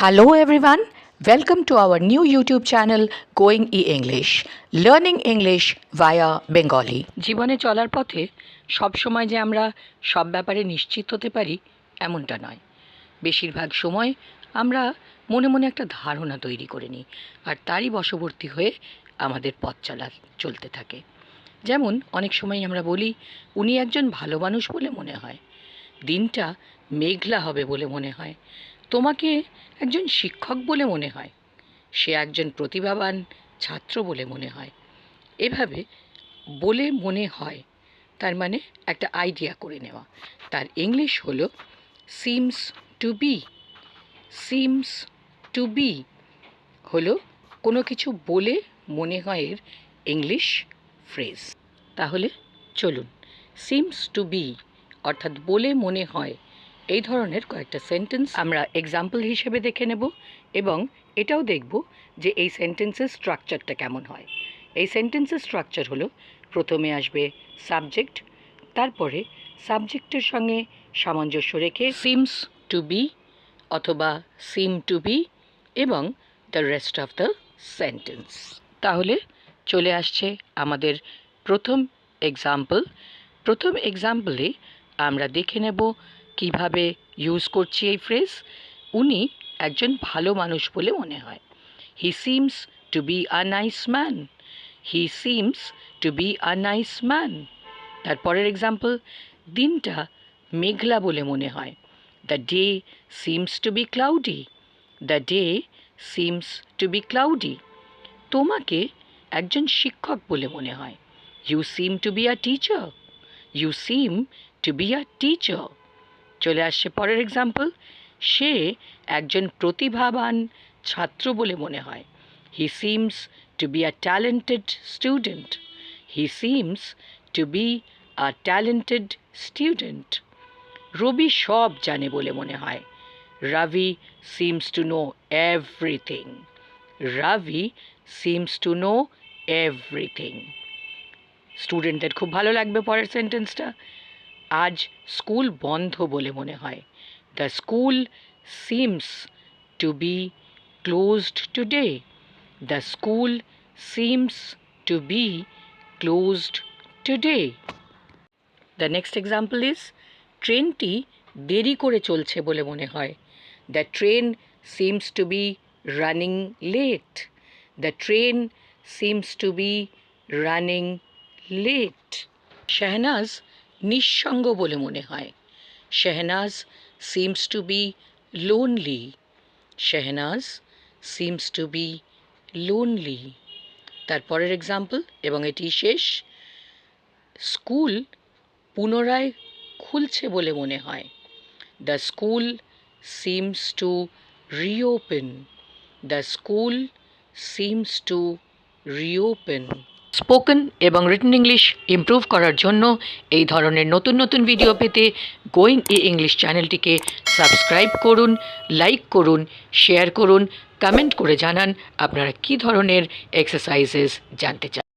Hello everyone, welcome to our new YouTube channel Going E English, learning English via Bengali. জীবনে চলার পথে সব সময় যে আমরা সব ব্যাপারে নিশ্চিত হতে পারি এমনটা নয়। বেশিরভাগ সময় আমরা মনে মনে একটা ধারণা তৈরি করে নিই আর তারই বশবর্তী হয়ে আমাদের পথ চলা চলতে থাকে। যেমন অনেক সময় আমরা বলি উনি একজন ভালো মানুষ বলে মনে হয়। দিনটা মেঘলা হবে বলে মনে হয়। তোমাকে একজন শিক্ষক বলে মনে হয়। সে একজন প্রতিভাবান ছাত্র বলে মনে হয়। এভাবে বলে মনে হয়, তার মানে একটা আইডিয়া করে নেওয়া। তার ইংলিশ হলো seems to be seems to be হলো কোনো কিছু বলে মনে হয় এর ইংলিশ ফ্রেজ তাহলে চলুন। সিমস টু বি অর্থাৎ বলে মনে হয়। এই ধরনের কয়েকটা সেন্টেন্স আমরা এক্সাম্পল হিসেবে দেখে নেব এবং এটাও দেখব যে এই সেন্টেন্সের স্ট্রাকচারটা কেমন হয়। এই সেন্টেন্সের স্ট্রাকচার হলো, প্রথমে আসবে সাবজেক্ট তারপরে সাবজেক্টের সঙ্গে সামঞ্জস্য রেখে সিমস টু বি অথবা সিম টু বি এবং the rest of the sentence তাহলে চলে আসছে আমাদের প্রথম এক্সাম্পল প্রথম এক্সাম্পলে আমরা দেখে নেব কীভাবে ইউজ করছি এই ফ্রেজ উনি একজন ভালো মানুষ বলে মনে হয়। He seems to be a nice man he seems to be a nice man তারপরের এক্সাম্পল দিনটা মেঘলা বলে মনে হয়। The day seems to be cloudy the day seems to be cloudy তোমাকে একজন শিক্ষক বলে মনে হয়। You seem to be a teacher you seem to be a teacher চলে আসছে। পরের এক্সাম্পল সে একজন প্রতিভাবান ছাত্র বলে মনে হয়। He seems to be a talented student he seems to be a talented student Rabi সব জানে বলে মনে হয়। Ravi seems to know everything Ravi seems to know everything স্টুডেন্টদের খুব ভালো লাগবে পরের সেন্টেন্সটা আজ স্কুল বন্ধ বলে মনে হয়। The school seems to be closed today. The school seems to be closed today. The next example is, ট্রেনটি দেরি করে চলছে বলে মনে হয়। The train seems to be running late. The train seems to be running late. Shahnaz নিঃসঙ্গ বলে মনে হয়। Shehnaz seems to be lonely Shehnaz seems to be lonely তারপরের এক্সাম্পল এবং এটি শেষ স্কুল পুনরায় খুলছে বলে মনে হয়। The school seems to reopen the school seems to reopen spoken এবং রিটেন ইংলিশ ইমপ্রুভ করার জন্য এই ধরনের নতুন নতুন ভিডিও পেতে গোয়িং ই ইংলিশ চ্যানেলটিকে সাবস্ক্রাইব করুন লাইক করুন শেয়ার করুন কমেন্ট করে জানান আপনারা কি ধরনের এক্সারসাইজেস জানতে চান।